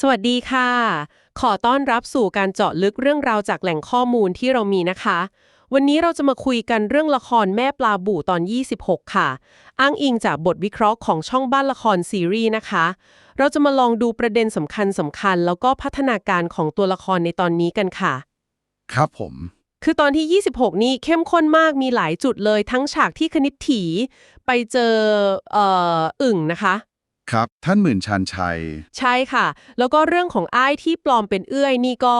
สวัสดีค่ะ ขอต้อนรับสู่การเจาะลึกเรื่องราวจากแหล่งข้อมูลที่เรามีนะคะ วันนี้เราจะมาคุยกันเรื่องละครแม่ปลาบู่ตอน 26 ค่ะ อ้างอิงจากบทวิเคราะห์ของช่องบ้านละครซีรีส์นะคะ เราจะมาลองดูประเด็นสำคัญสำคัญ แล้วก็พัฒนาการของตัวละครในตอนนี้กันค่ะ ครับผม คือตอนที่ 26 นี่เข้มข้นมากมีหลายจุดเลย ทั้งฉากที่คณิตถีไปเจอเอ่ออึ่งนะคะ ครับ ท่านหมื่นชันชัย ใช่ค่ะ แล้วก็เรื่องของอ้ายที่ปลอมเป็นเอื้อยนี่ก็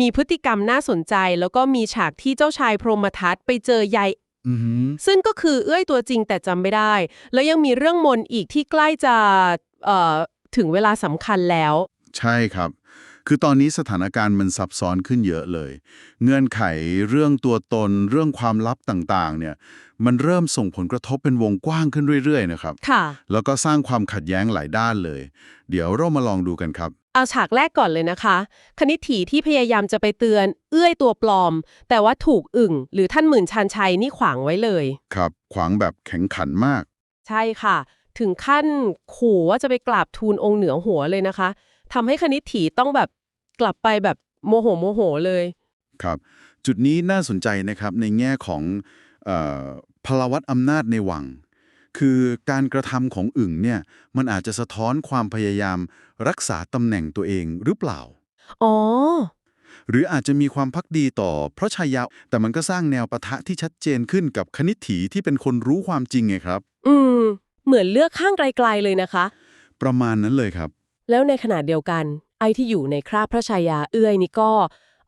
มีพฤติกรรมน่าสนใจ แล้วก็มีฉากที่เจ้าชายพรหมทัตไปเจอยายอือหือซึ่งก็คือเอื้อยตัวจริงแต่จำไม่ได้ แล้วยังมีเรื่องมนต์อีกที่ใกล้จะเอ่อถึงเวลาสำคัญแล้ว ใช่ครับ คือตอนนี้สถานการณ์มันซับซ้อนขึ้นเยอะเลย เงื่อนไขเรื่องตัวตนเรื่องความลับต่างๆ เนี่ย มันเริ่มส่งผลกระทบเป็นวงกว้างขึ้นเรื่อยๆ นะครับ ค่ะ แล้วก็สร้างความขัดแย้งหลายด้านเลย เดี๋ยวเรามาลองดูกันครับ เอาฉากแรกก่อนเลยนะคะ คณิตถีที่พยายามจะไปเตือน เอื้อยตัวปลอม แต่ว่าถูกอึ่ง หรือท่านหมื่นชันชัยนี่ขวางไว้เลย ครับ ขวางแบบแข็งขันมาก ใช่ค่ะ ถึงขั้นขู่ว่าจะไปกราบทูลองค์เหนือหัวเลยนะคะทำให้คณิตถีต้องแบบ กลับไปแบบโมโหโมโหเลย ครับ จุดนี้น่าสนใจนะครับในแง่ของเออพลวัตอำนาจในวัง คือการกระทำของอึ่งเนี่ยมันอาจจะสะท้อนความพยายามรักษาตำแหน่งตัวเองหรือเปล่า อ๋อ หรืออาจจะมีความพักดีต่อพระชายา แต่มันก็สร้างแนวปะทะที่ชัดเจนขึ้นกับคณิตถีที่เป็นคนรู้ความจริงไงครับ อืม เหมือนเลือกข้างไกลๆเลยนะคะ ประมาณนั้นเลยครับ แล้วในขณะเดียวกัน ไอ้ที่อยู่ในคราบพระชายาเอื้อยนี่ก็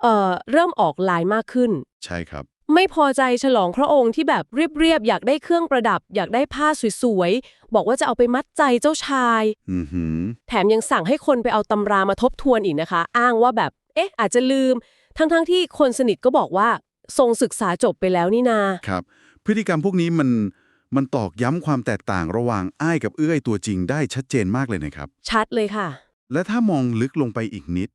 เอ่อเริ่มออกลายมากขึ้น ใช่ครับ ไม่พอใจฉลองพระองค์ที่แบบเรียบๆอยากได้เครื่องประดับ อยากได้ผ้าสวยๆ บอกว่าจะเอาไปมัดใจเจ้าชาย อือหือ แถมยังสั่งให้คนไปเอาตำรามาทบทวนอีกนะคะ อ้างว่าแบบ เอ๊ะ อาจจะลืม ทั้งๆทที่คนสนิทก็บอกว่าทรงศึกษาจบไปแล้วนี่นา ครับ พฤติกรรมพวกนี้มันมันตอกย้ำความแตกต่างระหว่างอ้ายกับเอื้อยตัวจริงได้ชัดเจนมากเลยนะครับ ชัดเลยค่ะ และถ้ามองลึกลงไปอีกนิด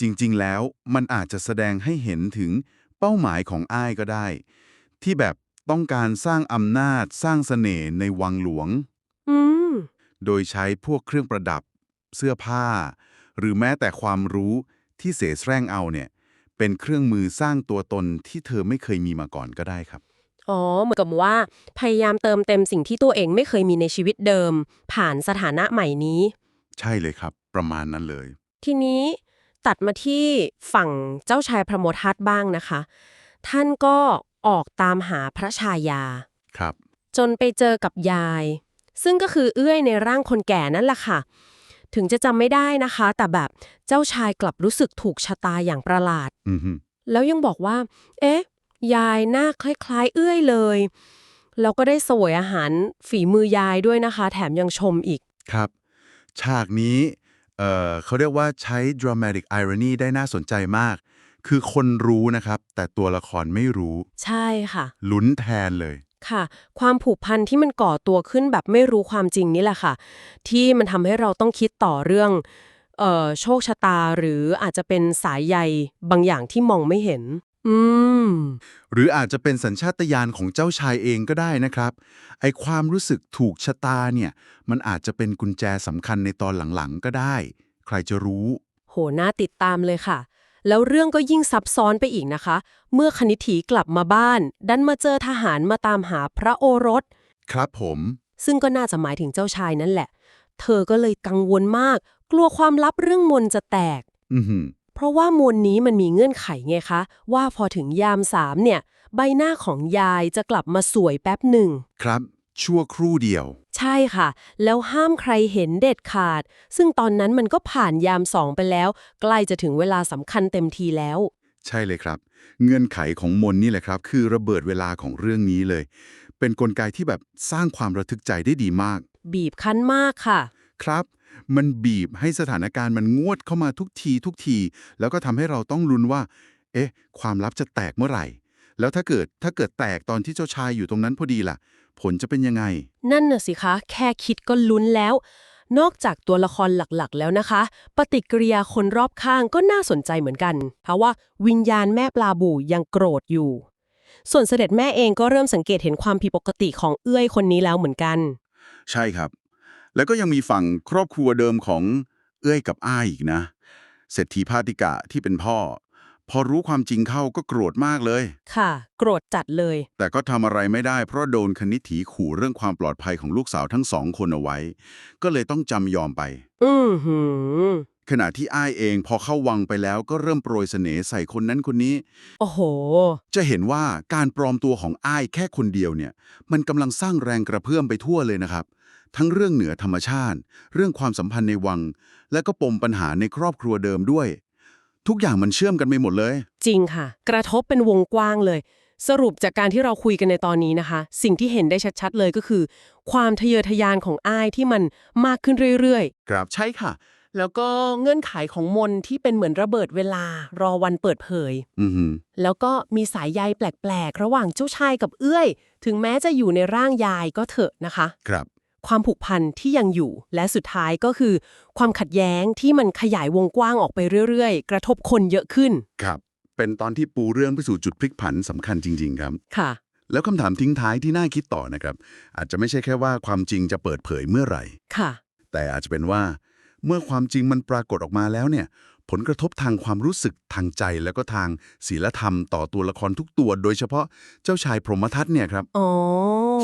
จริงๆ แล้วมันอาจจะแสดงให้เห็นถึงเป้าหมายของอ้ายก็ได้ ที่แบบต้องการสร้างอำนาจสร้างเสน่ห์ในวังหลวง อืม โดยใช้พวกเครื่องประดับ เสื้อผ้า หรือแม้แต่ความรู้ที่เสแสร้งเอาเนี่ย เป็นเครื่องมือสร้างตัวตนที่เธอไม่เคยมีมาก่อนก็ได้ครับ อ๋อ เหมือนกับว่าพยายามเติมเต็มสิ่งที่ตัวเองไม่เคยมีในชีวิตเดิม ผ่านสถานะใหม่นี้ ใช่เลยครับ ประมาณนั้นเลย ทีนี้ตัดมาที่ฝั่งเจ้าชายพระโมทัตบ้างนะคะ ท่านก็ออกตามหาพระชายา ครับ จนไปเจอกับยาย ซึ่งก็คือเอื้อยในร่างคนแก่นั่นแหละค่ะ ถึงจะจำไม่ได้นะคะ แต่แบบเจ้าชายกลับรู้สึกถูกชะตาอย่างประหลาด อือฮึแล้วยังบอกว่า เอ๊ะ ยายหน้าคล้ายๆ เอื้อยเลย แล้วก็ได้เสวยอาหารฝีมือยายด้วยนะคะ แถมยังชมอีก ครับ ฉากนี้ เอ่อเขาเรียกว่าใช้ dramatic irony ได้น่าสนใจมาก คือคนรู้นะครับ แต่ตัวละครไม่รู้ ใช่ค่ะ ลุ้นแทนเลย ค่ะ ความผูกพันที่มันก่อตัวขึ้นแบบไม่รู้ความจริงนี่แหละค่ะ ที่มันทำให้เราต้องคิดต่อเรื่องเอ่อโชคชะตาหรืออาจจะเป็นสายใยบางอย่างที่มองไม่เห็น อืม หรืออาจจะเป็นสัญชาตญาณของเจ้าชายเองก็ได้นะครับ ไอความรู้สึกถูกชะตาเนี่ย มันอาจจะเป็นกุญแจสำคัญในตอนหลังๆก็ได้ ใครจะรู้ โห น่าติดตามเลยค่ะ แล้วเรื่องก็ยิ่งซับซ้อนไปอีกนะคะ เมื่อคณิตถีกลับมาบ้าน ดันมาเจอทหารมาตามหาพระโอรส ครับผม ซึ่งก็น่าจะหมายถึงเจ้าชายนั่นแหละ เธอก็เลยกังวลมาก กลัวความลับเรื่องมนต์จะแตก อือหือ เพราะว่ามนต์นี้มันมีเงื่อนไขไงคะ ว่าพอถึงยามสามเนี่ย ใบหน้าของยายจะกลับมาสวยแป๊บหนึ่ง ครับ ชั่วครู่เดียว ใช่ค่ะ แล้วห้ามใครเห็นเด็ดขาด ซึ่งตอนนั้นมันก็ผ่านยามสองไปแล้ว ใกล้จะถึงเวลาสำคัญเต็มทีแล้ว ใช่เลยครับ เงื่อนไขของมนนี่แหละครับ คือระเบิดเวลาของเรื่องนี้เลย เป็นนกลไกที่แบบสร้างความระทึกใจได้ดีมาก บีบคั้นมากค่ะ ครับ มันบีบให้สถานการณ์มันงวดเข้ามาทุกทีทุกที แล้วก็ทำให้เราต้องลุ้นว่า เอ๊ะ ความลับจะแตกเมื่อไหร่ แล้วถ้าเกิดถ้าเกิดแตกตอนที่เจ้าชายอยู่ตรงนั้นพอดีล่ะ ผลจะเป็นยังไง นั่นน่ะสิคะ แค่คิดก็ลุ้นแล้ว นอกจากตัวละครหลักๆ แล้วนะคะ ปฏิกิริยาคนรอบข้างก็น่าสนใจเหมือนกัน เพราะว่าวิญญาณแม่ปลาบูยังโกรธอยู่ ส่วนเสด็จแม่เองก็เริ่มสังเกตเห็นความผิดปกติของเอื้อยคนนี้แล้วเหมือนกัน ใช่ครับ แล้วก็ยังมีฝั่งครอบครัวเดิมของเอื้อยกับอ้ายอีกนะ เศรษฐีพาติกะที่เป็นพ่อ พอรู้ความจริงเข้าก็โกรธมากเลย ค่ะ โกรธจัดเลย แต่ก็ทำอะไรไม่ได้เพราะโดนคณิตถีขู่เรื่องความปลอดภัยของลูกสาวทั้งสองคนเอาไว้ ก็เลยต้องจำยอมไป อือหือ ขณะที่อ้ายเองพอเข้าวังไปแล้วก็เริ่มโปรยเสน่ห์ใส่คนนั้นคนนี้ โอ้โห จะเห็นว่าการปลอมตัวของอ้ายแค่คนเดียวเนี่ย มันกำลังสร้างแรงกระเพื่อมไปทั่วเลยนะครับ ทั้งเรื่องเหนือธรรมชาติ เรื่องความสัมพันธ์ในวัง และก็ปมปัญหาในครอบครัวเดิมด้วย ทุกอย่างมันเชื่อมกันไปหมดเลย จริงค่ะ กระทบเป็นวงกว้างเลย สรุปจากการที่เราคุยกันในตอนนี้นะคะ สิ่งที่เห็นได้ชัดๆเลยก็คือ ความทะเยอทะยานของอ้ายที่มันมากขึ้นเรื่อยครับๆใช่ค่ะ แล้วก็เงื่อนไขของมนที่เป็นเหมือนระเบิดเวลารอวันเปิดเผย อือหือ แล้วก็มีสายใยแปลก ๆ ระหว่างเจ้าชายกับเอื้อย ถึงแม้จะอยู่ในร่างยายก็เถอะนะคะ ครับ ความผูกพันที่ยังอยู่ และสุดท้ายก็คือ ความขัดแย้งที่มันขยายวงกว้างออกไปเรื่อย ๆ กระทบคนเยอะขึ้น ครับ เป็นตอนที่ปูเรื่องไปสู่จุดพลิกผันสำคัญจริง ๆ ครับ ค่ะ แล้วคำถามทิ้งท้ายที่น่าคิดต่อนะครับ อาจจะไม่ใช่แค่ว่าความจริงจะเปิดเผยเมื่อไหร่ ค่ะ แต่อาจจะเป็นว่า เมื่อความจริงมันปรากฏออกมาแล้วเนี่ย ผลกระทบทางความรู้สึกทางใจแล้วก็ทางศีลธรรมต่อตัวละครทุกตัว โดยเฉพาะเจ้าชายพรหมทัตเนี่ยครับอ๋อ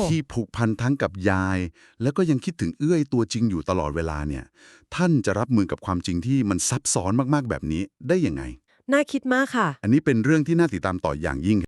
ที่ผูกพันทั้งกับยาย แล้วก็ยังคิดถึงเอื้อยตัวจริงอยู่ตลอดเวลาเนี่ย ท่านจะรับมือกับความจริงที่มันซับซ้อนมากๆแบบนี้ได้ยังไง น่าคิดมากค่ะ อันนี้เป็นเรื่องที่น่าติดตามต่ออย่างยิ่ง